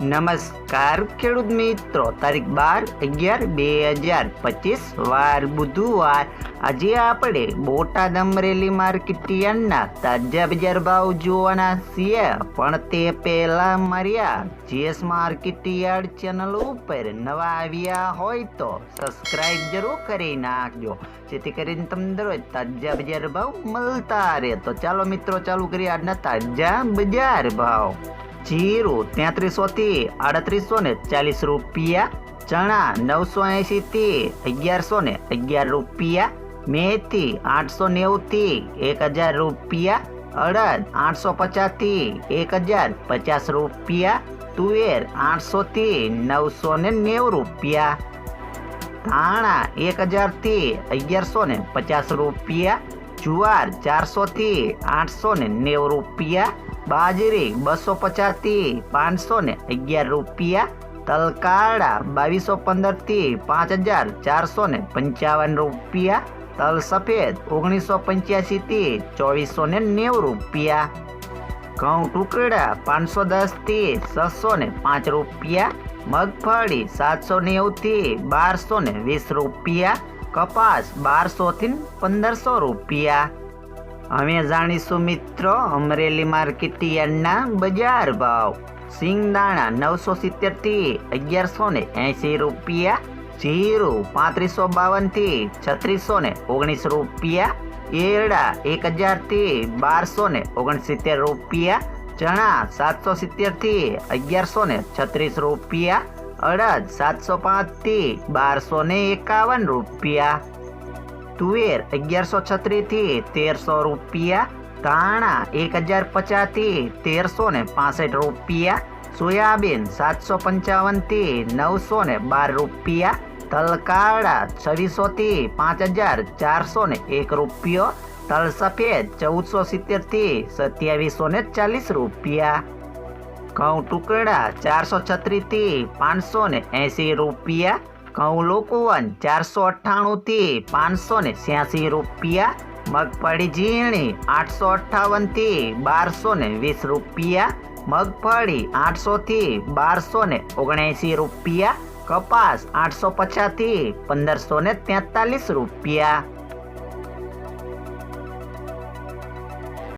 નમસ્કાર ખેડૂત મિત્રો, તારીખ બાર અગિયાર બે હજાર પચીસ, વાર બુધવાર. આજે આપણે બોટાદ અમરેલી માર્કેટ યાર્ડના તાજા બજાર ભાવ જોવાના છીએ. પણ તે પહેલા માર્યા જીએસ માર્કેટ યાર્ડ ચેનલ ઉપર નવા આવ્યા હોય તો સબસ્ક્રાઇબ જરૂર કરી નાખજો. જેથી કરીને તમને દરરોજ તાજા બજાર ભાવ મળતા રહે. તો ચાલો મિત્રો, ચાલુ કરીએ આજના તાજા બજાર ભાવ. જીરું તેત્રીસો થી આડત્રીસો ને ચાલીસ રૂપિયા, ચણા નવસો એંશી થી અગિયારસો ને અગિયાર રૂપિયા, મેથી આઠસો નેવું થી એક હજાર રૂપિયા, અડદ આઠસો પચાસથી એક હજાર પચાસ રૂપિયા, તુવેર આઠસો થી નવસો ને નેવું રૂપિયા, ધાણા એક હજારથી અગિયારસો ને પચાસ રૂપિયા, જુવાર ચારસો થી આઠસો ને નેવું રૂપિયા બાજરી બસો પચાસથી પાંચસો ને અગિયાર રૂપિયા તલકાળા બાવીસો પંદરથી પાંચ હજાર ચારસો ને પંચાવન રૂપિયા, તલ સફેદ ઓગણીસો પંચ્યાસી થી ચોવીસો ને નેવું રૂપિયા, ઘઉં ટુકડા પાંચસો દસથી છસો ને પાંચ રૂપિયા, મગફળી સાતસો નેવું થી બારસો ને વીસ રૂપિયા, કપાસ બારસો થી પંદરસો રૂપિયા અમે જાણીશું મિત્રો અમરેલી માર્કેટ યાર્ડના બજાર ભાવ. સિંગદાણા નવસો સિત્તેરથી અગિયારસો ને એંશી રૂપિયા, જીરું પાંત્રીસો બાવનથી છત્રીસો ને ઓગણીસ રૂપિયા, એરડા એક હજારથી બારસો ને ઓગણસિત્તેર રૂપિયા, ચણા સાતસો સિત્તેરથી અગિયારસો ને છત્રીસ રૂપિયા, અડદ સાતસો પાંચથી બારસો ને એકાવન રૂપિયા. તુવેર અગિયારસો છત્રીસથી તેરસો રૂપિયા, ધાણા એક હજાર પચાસથી તેરસો ને પાસઠ રૂપિયા, સોયાબીન સાતસો પંચાવનથી નવસો ને બાર રૂપિયા તલકાળા છવ્વીસો થી પાંચ હજાર ચારસો ને એક રૂપિયો તલ સફેદ ચૌદસો સિત્તેરથી સત્યાવીસો ને ચાલીસ રૂપિયા. ઘઉં ટુકડા ચારસો છત્રીસથી પાંચસો ને એંસી રૂપિયા ઘઉં લોકવન ચારસો અઠ્ઠાણું થી પાંચસો ને છ્યાસી રૂપિયા. મગફળી ઝીણી આઠસો અઠ્ઠાવનથી બારસો ને વીસ રૂપિયા. મગફળી આઠસો થી બારસો ને ઓગણએંશી રૂપિયા. કપાસ આઠસો પચાસથી પંદરસો ને તેતાલીસ રૂપિયા.